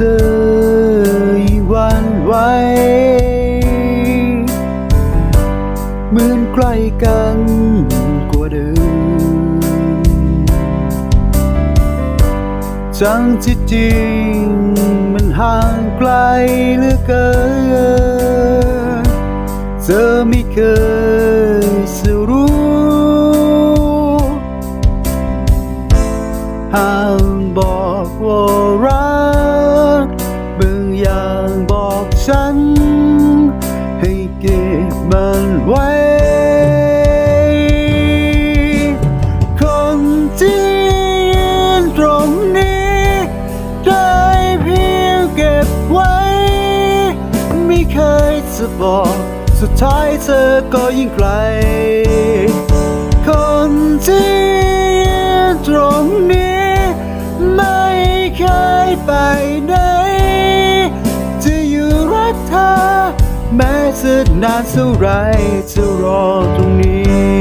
ธอวันไหวเหมือนใกล้กันกว่าเดิมจังที่จริงมันห่างไกลเหลือเกิน เธอไม่เคยจะรู้ห้ามบอกว่ารัก ฉัน ให้เก็บมันไว้ คนที่ยืนตรงนี้ ได้เพียงเก็บไว้ ไม่เคยจะบอก สุดท้ายเธอก็ยิ่งไกลคน นานเท่าไรจะรอตรงนี้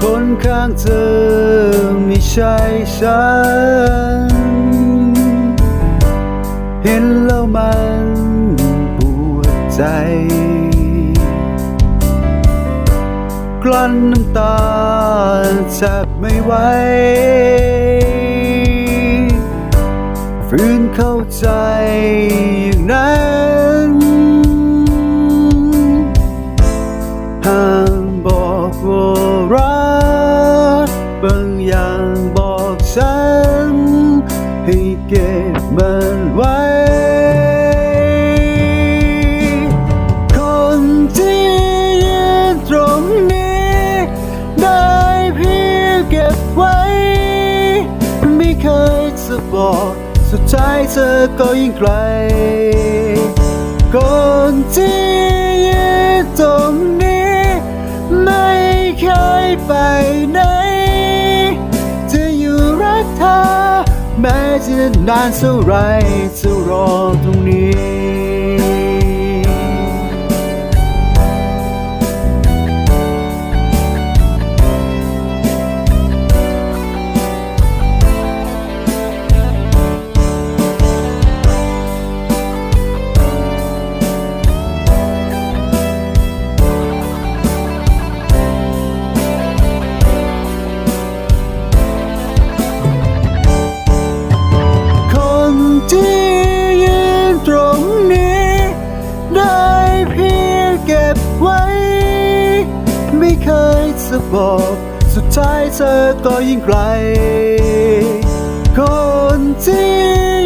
คนข้างเธอไม่ใช่ฉัน เห็นแล้วมันปวดใจ กลั้นน้ำตาแทบไม่ไหวฝืนเข้าใจอย่างนั้นห้ามบอกว่ารักบางอย่างบอกฉันให้เก็บมันไว้ บอก สุดท้ายเธอก็ยิ่งไกลคนที่ยืนตรงนี้ ไม่เคยไปไหนจะอยู่รักเธอแม้จะนานเท่าไรจะรอตรงนี้ ไม่เคยจะบอก สุดท้ายเธอก็ยิ่งไกล คนที่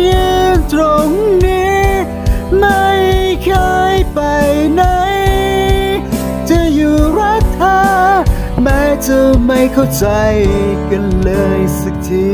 ยืนตรงนี้ ไม่เคยไปไหน จะอยู่รักเธอแม้จะไม่เข้าใจกันเลยสักที